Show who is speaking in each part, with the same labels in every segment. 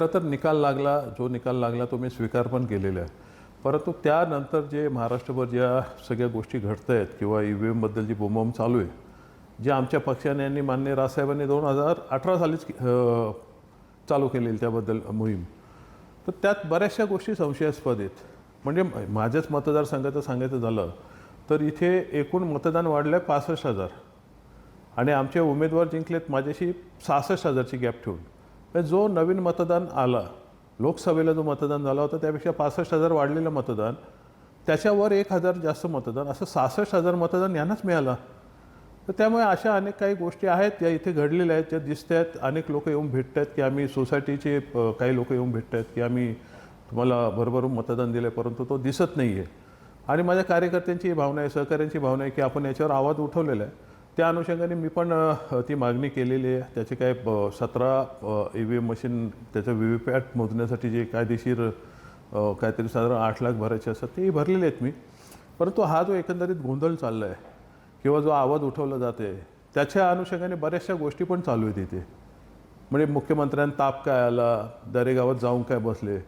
Speaker 1: खरं तर निकाल लागला जो निकाल लागला तो मी स्वीकार पण केलेला आहे. परंतु त्यानंतर जे महाराष्ट्रभर ज्या सगळ्या गोष्टी घडत आहेत किंवा ई व्ही एमबद्दल जी बोंबाबोंब चालू आहे जे आमच्या पक्षाने आणि मान्य रासाहेबांनी दोन हजार अठरा सालीच चालू केलेली त्याबद्दल मोहीम. तर त्यात बऱ्याचशा गोष्टी संशयास्पद आहेत. म्हणजे माझ्याच मतदारसंघाचं सांगायचं झालं तर इथे एकूण मतदान वाढलं आहे पासष्ट हजार. आणि आमचे उमेदवार जिंकलेत माझ्याशी सहासष्ट हजारची गॅप ठेवून. जो नवीन मतदान आला लोकसभेला जो मतदान झाला होता त्यापेक्षा पासष्ट हजार वाढलेलं मतदान त्याच्यावर एक हजार जास्त मतदान असं सहासष्ट हजार मतदान यांनाच मिळालं. तर त्यामुळे अशा अनेक काही गोष्टी आहेत ज्या इथे घडलेल्या आहेत ज्या दिसत आहेत अनेक लोक येऊन भेटत आहेत की आम्ही सोसायटीचे काही लोक येऊन भेटत आहेत की आम्ही तुम्हाला भरभरून मतदान दिलं आहे परंतु तो दिसत नाही आहे आणि माझ्या कार्यकर्त्यांची भावना आहे सहकाऱ्यांची भावना आहे की आपण याच्यावर आवाज उठवलेला आहे. त्या अनुषंगाने मी पण ती मागणी केलेली आहे. त्याचे काय सतरा ई व्ही एम मशीन त्याचं व्ही व्ही पॅट मोजण्यासाठी जे कायदेशीर काहीतरी साधारण आठ लाख भरायचे असतात तेही भरलेले आहेत मी. परंतु हा जो एकंदरीत गोंधळ चालला आहे किंवा जो आवाज उठवला जाते त्याच्या अनुषंगाने बऱ्याचशा गोष्टी पण चालू आहेत इथे. म्हणजे मुख्यमंत्र्यांना ताप काय आला दरेगावात जाऊन काय बसले?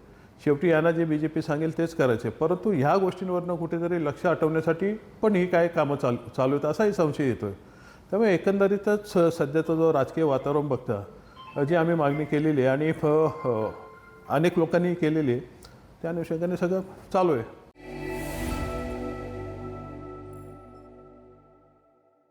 Speaker 1: शेवटी यांना जे बी जे पी सांगेल तेच करायचे. परंतु ह्या गोष्टींवरनं कुठेतरी लक्ष हटवण्यासाठी पण ही काय कामं चालू चालू आहेत असाही संशय येतो आहे त्यामुळे एकंदरीतच सध्याचं जो राजकीय वातावरण बघता जी आम्ही मागणी केलेली आहे आणि फ- अनेक लोकांनी केलेली आहे त्या अनुषंगाने सगळं चालू आहे.